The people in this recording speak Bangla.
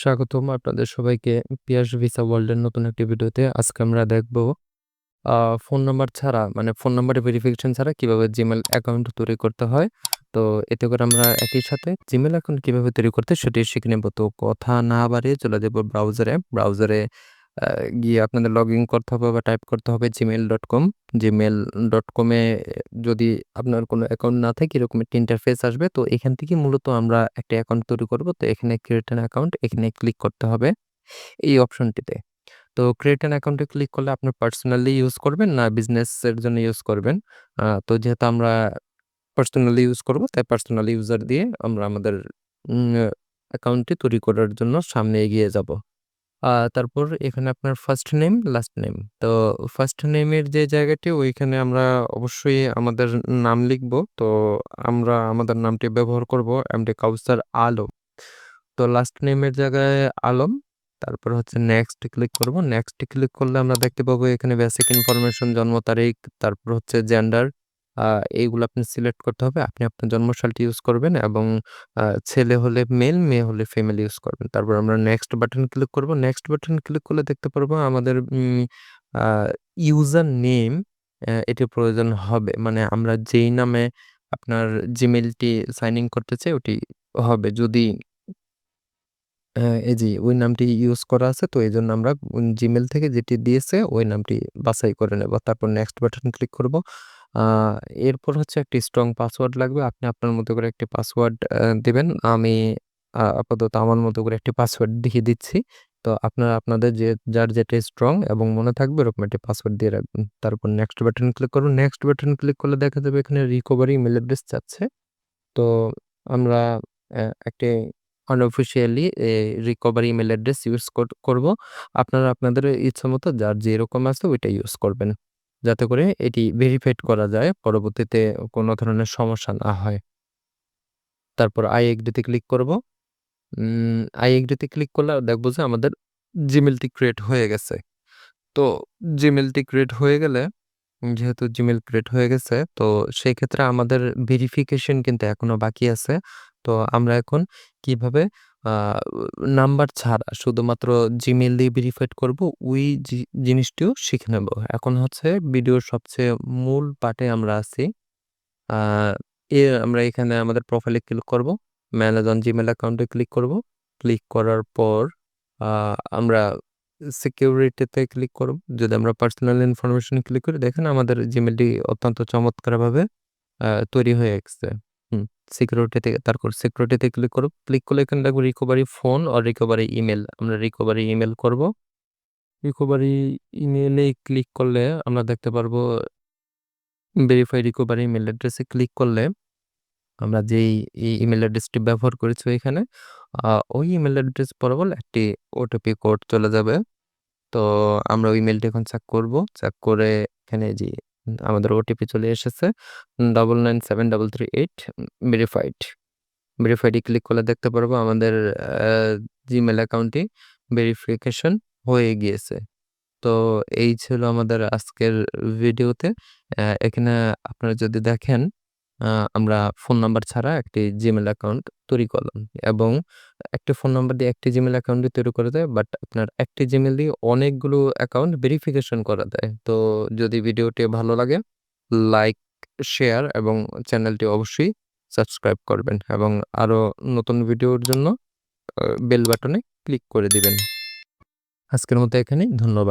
স্বাগতম আপনাদের সবাইকে পিয়াস ভিসা ওয়ার্ল্ডের নতুন একটি ভিডিওতে। আজকে আমরা দেখব ফোন নাম্বার ছাড়া মানে ফোন নাম্বারের ভেরিফিকেশন ছাড়া কীভাবে জিমেল অ্যাকাউন্ট তৈরি করতে হয়। তো এতে করে আমরা একই সাথে জিমেল অ্যাকাউন্ট কীভাবে তৈরি করতে সেটি শিখে নেব। তো কথা না বাড়িয়ে চলে যাব ব্রাউজারে ব্রাউজারে গিয়ে আপনাদের লগ ইন করতে হবে বা টাইপ করতে হবে Gmail dot com Gmail dot কমে যদি আপনার কোনো অ্যাকাউন্ট না থাকে, এরকম একটা ইন্টারফেস আসবে। তো এখান থেকে মূলত আমরা একটা অ্যাকাউন্ট তৈরি করব। তো এখানে ক্রিয়েট অ্যান অ্যাকাউন্ট এখানে ক্লিক করতে হবে এই অপশনটিতে তো ক্রিয়েট অ্যান অ্যাকাউন্টে ক্লিক করলে আপনার পার্সোনালি ইউজ করবেন, না বিজনেসের জন্য ইউজ করবেন। তো যেহেতু আমরা পার্সোনালি ইউজ করব, তাই পার্সোনালি ইউজার দিয়ে আমরা আমাদের অ্যাকাউন্টটি তৈরি করার জন্য সামনে এগিয়ে যাব। তারপর এখানে আপনার ফার্স্ট নেম, লাস্ট নেম। তো ফার্স্ট নেমের যে জায়গাটি ওইখানে আমরা অবশ্যই আমাদের নাম লিখব। তো আমরা আমাদের নামটি ব্যবহার করব এমডি কাউসার আলম। তো লাস্ট নেমের জায়গায় আলম। তারপর হচ্ছে নেক্সট ক্লিক করব। নেক্সট ক্লিক করলে আমরা দেখতে পাবো এখানে বেসিক ইনফরমেশন, জন্ম তারিখ, তারপর হচ্ছে জেন্ডার এইগুলো আপনি সিলেক্ট করতে হবে। আপনি আপনার জন্মসালটি ইউজ করবেন এবং ছেলে হলে মেল, মেয়ে হলে ফিমেল ইউজ করবেন। তারপর আমরা নেক্সট বাটন ক্লিক করব। নেক্সট বাটন ক্লিক করলে দেখতে পারব আমাদের ইউজার নেম এটি প্রয়োজন হবে। মানে আমরা যেই নামে আপনার জিমেলটি সাইন ইন করতে চাই ওটি হবে। যদি এই যে ওই নামটি ইউজ করা আছে তো এই জন্য আমরা জিমেল থেকে যেটি দিয়েছে ওই নামটি বাছাই করে নেব। তারপর নেক্সট বাটন ক্লিক করব। এরপর হচ্ছে একটি স্ট্রং পাসওয়ার্ড লাগবে। আপনি আপনার মতো করে একটি পাসওয়ার্ড দিবেন। আমি আপাতত আমার মতো করে একটি পাসওয়ার্ড দিয়ে দিচ্ছি। তো আপনারা, আপনাদের যে, যার যেটা স্ট্রং এবং মনে থাকবে, এরকম একটি পাসওয়ার্ড দিয়ে রাখবেন। তারপর নেক্সট বাটন ক্লিক করুন। নেক্সট বাটন ক্লিক করলে দেখা যাবে এখানে রিকভারি ইমেল অ্যাড্রেস চাচ্ছে। তো আমরা একটি unofficially recovery email address use করব। আপনারা, আপনাদের ইচ্ছা মতো যার যেরকম আছে, ওইটা ইউজ করবেন। যাতে করে এটি ভেরিফাইড করা যায়, পরবর্তীতে কোনো ধরনের সমস্যা না হয়। তারপর আই এগ্রিতে ক্লিক করব। আই এগ্রিতে ক্লিক করলে দেখব যে আমাদের জিমেলটি ক্রিয়েট হয়ে গেছে। তো জিমেলটি ক্রিয়েট হয়ে গেলে, যেহেতু জিমেল ক্রিয়েট হয়ে গেছে, তো সেই ক্ষেত্রে আমাদের ভেরিফিকেশন কিন্তু এখনও বাকি আছে। তো আমরা এখন কীভাবে নাম্বার ছাড়া শুধুমাত্র জিমেল দিয়ে ভেরিফাইড করব, ওই জিনিসটিও শিখে নেব। এখন হচ্ছে ভিডিওর সবচেয়ে মূল পার্টে আমরা আছি। এ, আমরা এখানে আমাদের প্রোফাইলে ক্লিক করব। ম্যানেজ অন জিমেল অ্যাকাউন্টে ক্লিক করব। ক্লিক করার পর আমরা সিকিউরিটিতে ক্লিক করব। যদি আমরা পার্সোনাল ইনফরমেশন ক্লিক করি, দেখেন আমাদের জিমেলটি অত্যন্ত চমৎকারভাবে তৈরি হয়ে গেছে। সিকিউরিটিতে তারপর সিকিউরিটিতে ক্লিক করব। ক্লিক করলে এখানে দেখব recovery phone or recovery email. আমরা রিকভারি ইমেল করব। রিকভারি ইমেলে ক্লিক করলে আমরা দেখতে পারব ভেরিফাই রিকভারি ইমেল অ্যাড্রেসে ক্লিক করলে আমরা যেই ইমেল অ্যাড্রেসটি ব্যবহার করেছি এখানে ওই ইমেল অ্যাড্রেস বরাবর একটি ওটিপি কোড চলে যাবে তো আমরা ওই ইমেলটি এখন চেক করব চেক করে এখানে যে আমাদের ওটিপি চলে এসেছে। Double nine seven double three eight verified ভেরিফাইডে click করলে দেখতে পারব আমাদের জিমেল অ্যাকাউন্টটি ভেরিফিকেশন হয়ে গিয়েছে। তো এই ছিল আমাদের আজকের ভিডিওতে। এখানে আপনারা যদি দেখেন আমরা ফোন নাম্বার ছাড়া একটি জিমেল অ্যাকাউন্ট তৈরি করলাম। এবং একটি ফোন নাম্বার দিয়ে একটি জিমেল অ্যাকাউন্টই তৈরি করে দেয় বাট আপনার একটি জিমেল দিয়ে অনেকগুলো অ্যাকাউন্ট ভেরিফিকেশন করা দেয়। তো যদি ভিডিওটি ভালো লাগে লাইক শেয়ার এবং চ্যানেলটি অবশ্যই সাবস্ক্রাইব করবেন এবং আরও নতুন ভিডিওর জন্য বেল বাটনে ক্লিক করে দিবেন। আজকের মতো এখানেই, ধন্যবাদ।